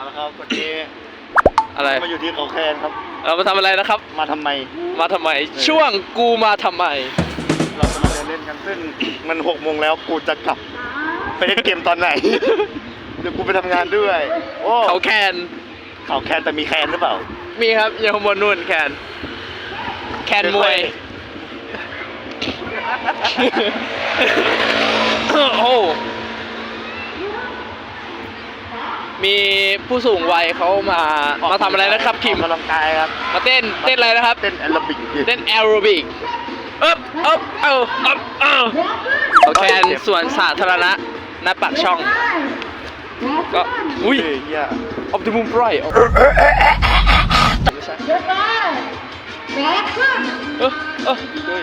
เอาละครับวันนี้อะไร มาอยู่ที่เขาแคนครับ เรามาทำอะไรนะครับ มาทำไม มาทำไม ช่วงกูมาทำไม เราจะมาเดินเล่นกันซึ่งมันหกโมงแล้วกูจะกลับ ไปเล่นเกมตอนไหน เดี๋ยวกูไปทำงานด้วย โอ้เขาแคน เขาแคนแต่มีแคนหรือเปล่า มีครับอยู่ข้างบนนู่นแคน แคนมวย โอ้โห มีผู้สูงวัยเขามามาทำอะไรนะครับคิมออกกำลังกายครับ มาเต้นเต้นอะไรนะครับ เต้นแอโรบิกเต้นแอโรบิกเอ๊บเอ๊บเอ้าเอ๊บเอ้าเขาแคนส่วนสาธารณะณปากช่อง ก็อุ้ยเฮ้ยเหี้ยออปติมุมไพรไม่ใช่เออเออเฮ้ย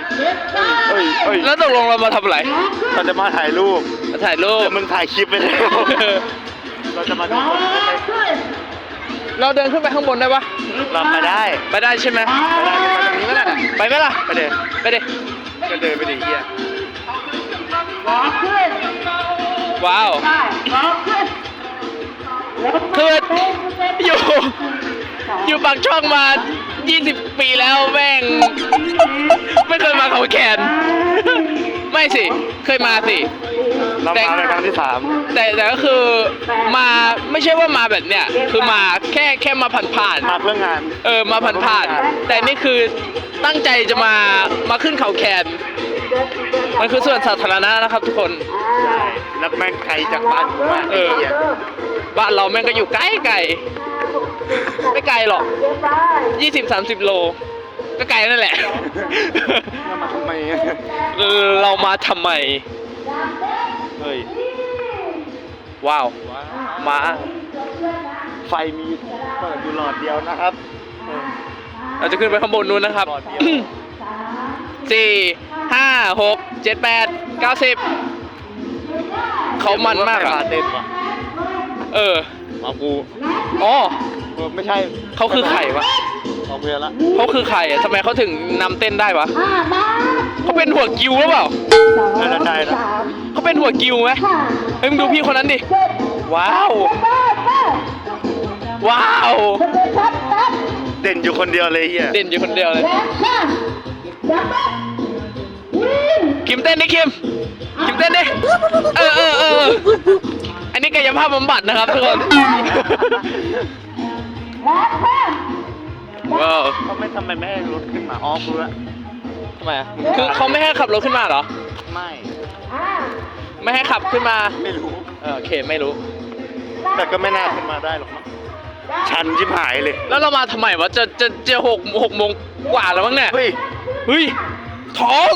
เฮ้ยแล้วตกลงเรามาทำอะไรเราจะมาถ่ายรูปมาถ่ายรูปแต่มึงถ่ายคลิปไปแล้ว เราจะมาดูคนเล่นอะไรเราเดินขึ้นไปข้างบนได้ปะเราไปได้ไปได้ใช่ไหมไปได้จะมาตรงนี้ไหมล่ะไปไหมล่ะไปเดินไปดิก็เดินไปดิเฮียว้าวคืออยู่อยู่ปากช่องมา 20 ปีแล้วแม่ง ไม่เคยมาเขาแคนไม่สิ เคยมาสิ เรามาในครั้งที่สามแต่แต่ก็คือมาไม่ใช่ว่ามาแบบเนี้ยคือมาแค่แค่มาผ่านผ่านมาเพื่องานๆเออมาผ่านผ่านๆแต่นี่คือตั้งใจจะมามาขึ้นเขาแคนมันคือส่วนสาธารณะนะครับทุกคนใช่แล้วแม่งไกลจากบ้านกูมากเออไหี้ยบ้านเราแม่งก็อยู่ใกล้ไกลไม่ไกลหรอกยี่สิบสามสิบโล ก็ไกลนั่นแหละเรามาทำไมเออเรามาทำไมเฮ้ย ว้าวมาไฟมีเปิดอยู่หลอดเดียวนะครับเราจะขึ้นไปข้างบนนู้นนะครับหลอดเดียวสี่ห้าหกเจ็ดแปดเก้าสิบเขามันมากใครอะเต้นวะเออเอากูอ๋อเออไม่ใช่เขาคือใครวะ เอาเมียละเขาคือใครอะทำไมเขาถึงนำเต้นได้วะเขาเป็นหัวกิวหรือเปล่าน่าจะใช่นะเขาเป็นหัวกิวไหมเฮ้ยมึงดูพี่คนนั้นดิ ว้าว ว้าว เด่นอยู่คนเดียวเลยเฮียเด่นอยู่คนเดียวเลย คิมเต้นดิคิม คิมเต้นดิ เออเออเอออันนี้กายภาพบำบัดนะครับทุกคน ว้าวเขาไม่ทำไมไม่ให้รถขึ้นมาอ๋อกูรู้ละทำไมอะคือเขาไม่ให้ขับรถขึ้นมาเหรอ ไม่ไม่ให้ขับขึ้นมา ไม่รู้ เออโอเคไม่รู้ แต่ก็ไม่น่าขึ้นมาได้หรอกมั้งชันชิบหายเลย แล้วเรามาทำไมวะจะจะจะหกหกโมงกว่าแล้วมั้งเนี่ย เฮ้ย เฮ้ยทอง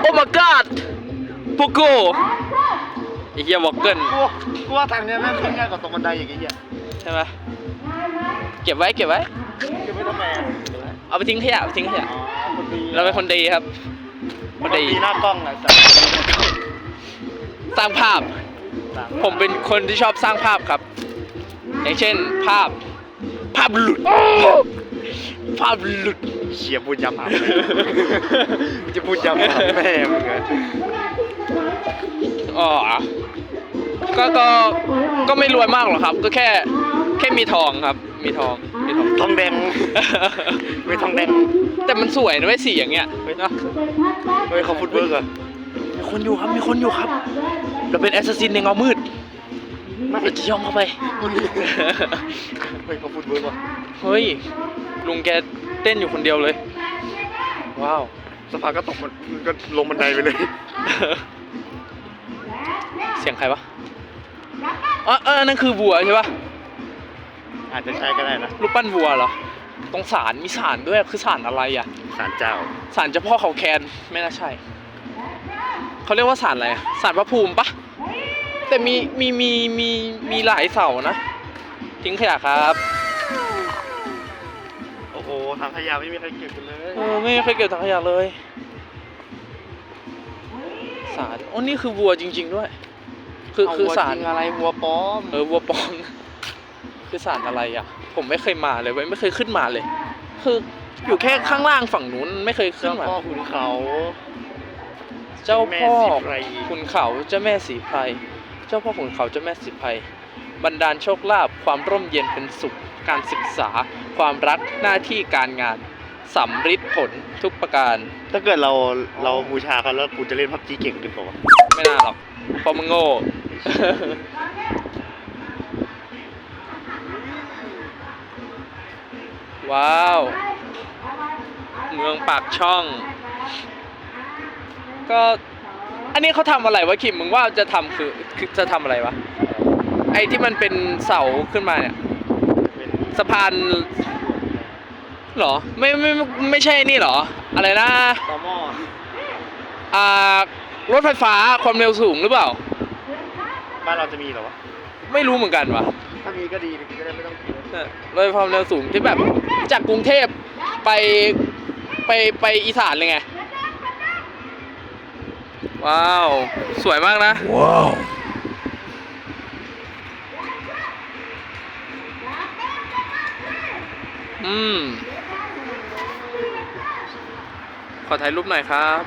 โอ้ my god โปโกไอ้เหี้ยวอกเกิลกูกูว่าทางเนี้ยแม่งขึ้นง่ายกว่าตรงบันไดอย่างเงี้ยใช่ไหมเก็บไว้เก็บไว้ จะไม่ทำไมอะเอาไปทิ้งขยะเอาไปทิ้งขยะอ๋อคนดีเราเป็นคนดีครับ คคนนดีดีหน้ากล้องนะแต่สร้างภาพ ผมเป็นคนที่ชอบสร้างภาพครับ อย่างเช่นภาพ ภาพหลุด ภาพหลุดเชียพูดย้ำหาแม่มึงจะพูดย้ำหาแม่มึงเหรออ๋อก็ก็ก็ไม่รวยมากหรอกครับ ก็แค่แค่มีทองครับ มีทอง มีทอง ทองแดง ไม่ทองแดงแต่มันสวยนะไม่สีอย่างเงี้ยเนอะเฮ้ยเขาฟุตเบิร์กเหรอมีคนอยู่ครับ มีคนอยู่ครับ เราเป็นแอสซัสซินในเงามืดไม่เราจะย่องเข้าไปคนดีเฮ้ยเขาฟุตเบิร์กว่ะเฮ้ย ลุงแกเต้นอยู่คนเดียวเลย ว้าวสภาก็ตกมันมันก็ลงบันไดไปเลย เสียงใครวะอ๋อเออนั่นคือวัวใช่ปะ อาจจะใช่ก็ได้นะรูปปั้นวัวเหรอตรงศาลมีศาลด้วยคือศาลอะไรอะศาลเจ้าศาลเจ้าพ่อเขาแคนไม่น่าใช่เขาเรียกว่าศาลอะไรอะศาลพระภูมิปะแต่มีมีมีมีมีหลายเสานะทิ้งขยะครับโอ้โหทางขยะไม่มีใครเก็บกันเลยเออไม่เคยเก็บถังขยะเลยสารโอ้นี่คือวัวจริง ๆ ด้วย คือเาคือวัวสารจริงอะไรวัวปลอมเออวัวปลอม คือสารอะไรอะ ผมไม่เคยมาเลยเว้ยไม่เคยขึ้นมาเลย คืออยู่แค่ข้างล่างฝั่งนู้นไม่เคยขึ้นเจ้ามา พ่อขุนเขา เจ้าพ่อแม่ศรีไพรขุนเขาเจ้าแม่สีไพรเจ้าพ่อขุนเขาเจ้าแม่สีไพรบรรดาลโชคลาภความร่มเย็นเป็นสุข การศึกษา ความรักหน้าที่การงานสำฤทธิ์ผลทุกประการ ถ้าเกิดเราเราบูชาเขาแล้วกูจะเล่นพับจีเก่งขึ้นเปล่าวะไม่น่าหรอกเพราะมึงโง่ ว้าว เมืองปากช่อง ก็ อันนี้เขาทำอะไรวะคิมมึงว่าจะทำคือคือจะทำอะไรวะ ไอ้ที่มันเป็นเสาขึ้นมาเนี่ยเป็นสะพานเหรอไม่ไม่ไม่ไม่ใช่นี่เหรอ อะไรนะตอหม้ออ่ารถไฟฟ้าความเร็วสูงหรือเปล่า บ้านเราจะมีเหรอวะ ไม่รู้เหมือนกันวะถ้ามีก็ดีกูจะได้ไม่ต้องกินเออรถไฟความเร็วสูงที่แบบจากกรุงเทพไปไปไปอีสานเลยไง ว้าว สวยมากนะ ว้าวอืม ขอถ่ายรูปหน่อยครับ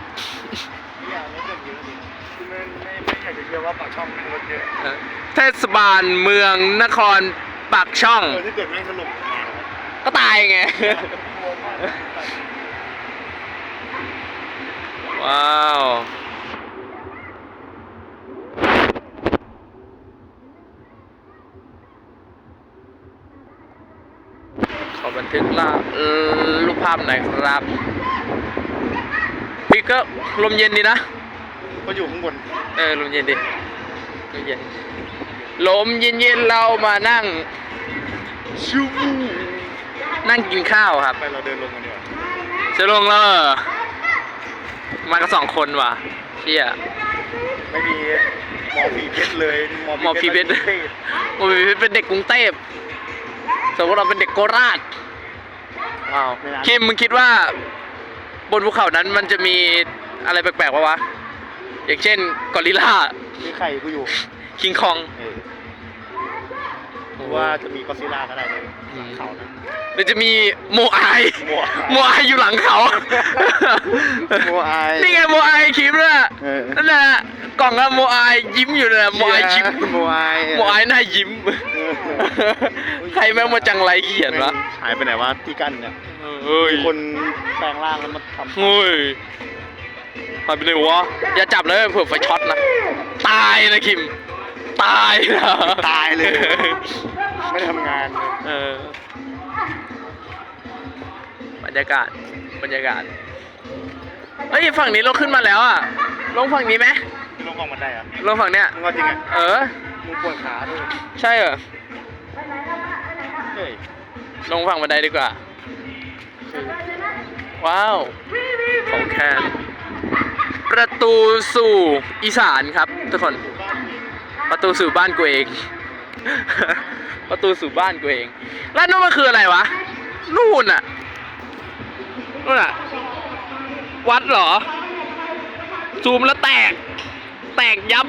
ไม่อยากไม่เกิดเยอะดิคือไม่ไม่ไม่อยากจะเชื่อว่าปากช่องแม่งรถเยอะเออเทศบาลเมืองนคร ปากช่อง เออถ้าเกิดแม่งสรุปมาแล้วก็ตายไงงงมากว้าว ขอบันทึกลาเอ่อรูปภาพหน่อยครับ พี่ก็ลมเย็นดีนะ ก็อยู่ข้างบนเออลมเย็นดีลมเย็นลมเย็นๆเรามานั่ง ชูนั่งกินข้าวครับ ไปเราเดินลงกันดีกว่าจะลงแล้วเหรอมากันสองคนว่ะเชี่ยไม่มีหมอผีเพชรเลยหมอผีเพชรเทพโอ้ยเป็นเด็กกรุงเทพสมมติเราเป็นเด็กโคราชว้าวคิมมึงคิดว่า บนภูเขานั้นมันจะมีอะไรแปลกๆวะวะอย่างเช่นกอริลลามีไข่กูอยู่ คิงคองเออเพ ราะว่าจะมีก็อดซิลล่าก็ได้เลยอืมเขานะหรือจะมีโมอายโมอายโมอายอยู่หลังเขา โมอายนี่ไงโมอายคิมน่ะเออนั่นแหละกล่องอะโมอายยิ้มอยู่น่ะโมอายยิ้มโมอายโมอายหน้ายิ้มเออใครแม่งมาจังไรเขียนวะหายไปไหนวะที่กั้นเนี่ยเฮ้ยมีคนแปลงร่างแล้วมาทำเฮ้ยหายไปเลยวะอย่าจับเลยเผื่อไฟช็อตนะตายนะคิม ตายนะตายเลย ไม่ได้ทำงานเลยเออบรรยากาศบรรยากาศเฮ้ยฝั่งนี้เราขึ้นมาแล้วอะ ลงฝั่งนี้ไหมลงของมันได้อะลงฝั่งเนี้ย มึงเอาจริงอะเออ มึงปวดขาด้วยใช่เหรอ เฮ้ยลงฝั่งบันไดดีกว่า ว้าว ของแคน ประตูสู่อีสานครับทุกคน ประตูสู่บ้านกูเอง ประตูสู่บ้านกูเอง แล้วนู่นมันคืออะไรวะ นู่นอะนู่นอะวัดเหรอ ซูมแล้วแตก แตกยับ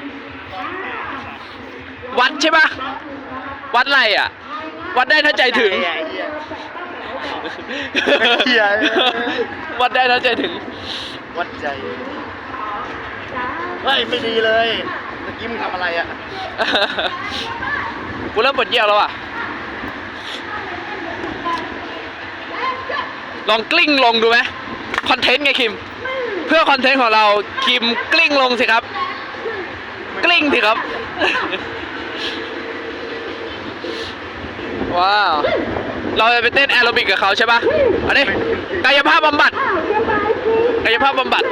วัดใช่ปะวัดอะไรอะวัดได้ถ้าใจถึงวัดได้ถ้าใจถึง วัดใจเฮ้ยไม่ดีเลย เมื่อกี้มึงทำอะไรอะกูเริ่มปวดเยี่ยวแล้วอะ ลองกลิ้งลงดูไหมคอนเทนต์ไงคิม เพื่อคอนเทนต์ของเราคิมกลิ้งลงสิครับ กลิ้งสิครับ ว้าว เราจะไปเต้นแอโรบิกกับเขาใช่ปะเอันนี้กายภาพบำบัดกายภาพบำบัด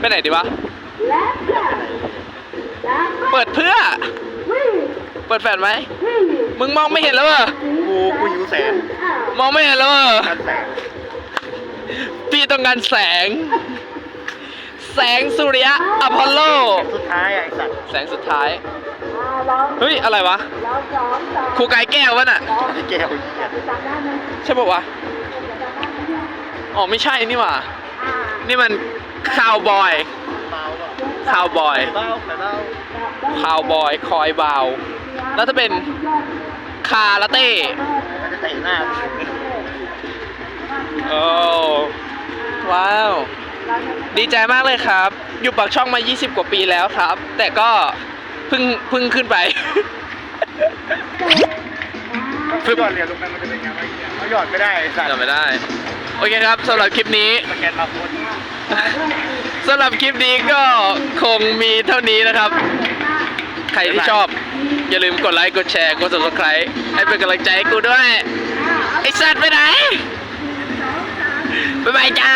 ไปไหนดีวะ เปิดเพื่อ เปิดแฟลชไหม มึงมองไม่เห็นแล้วเหรอ กูกูหิวแสงมองไม่เห็นแล้วเหรอ การแสงพี่ต้องการแสง แสงสุริยะอพอลโล สุดท้ายอะไอสัตว์แสงสุดท้าย เฮ้ย อะไรวะ ครูกายแก้ววะน่ะ ไอ้แก้วเหี้ยใช่ปะวะ อ๋อ ไม่ใช่นี่หว่า นี่มัน คาวบอยเบาป่ะคาวบอยไข่เบาไข่เบาคาวบอย คอยบาว แล้วถ้าเป็นคาราเต้มันจะเตะหน้ากูโอ้ว้าว ดีใจมากเลยครับ อยู่ปากช่องมา 20 กว่าปีแล้วครับ แต่ก็เพิ่งเพิ่งขึ้นไปถ้าหยอดเหรียญลงไปมันจะเป็นไงวะไอ้เหี้ยเขาหยอดไม่ได้ไอ้สัตว์จำไม่ได้ โอเคครับสำหรับคลิปนี้ สแกนมาโคน สำหรับคลิปนี้ก็คงมีเท่านี้นะครับ ใครที่ชอบ อย่าลืมกดไลค์ กดแชร์ กด subscribe ให้เป็นกำลังใจให้กูด้วย ไอ้สัตว์ไปไหน บ๊ายบายจ้า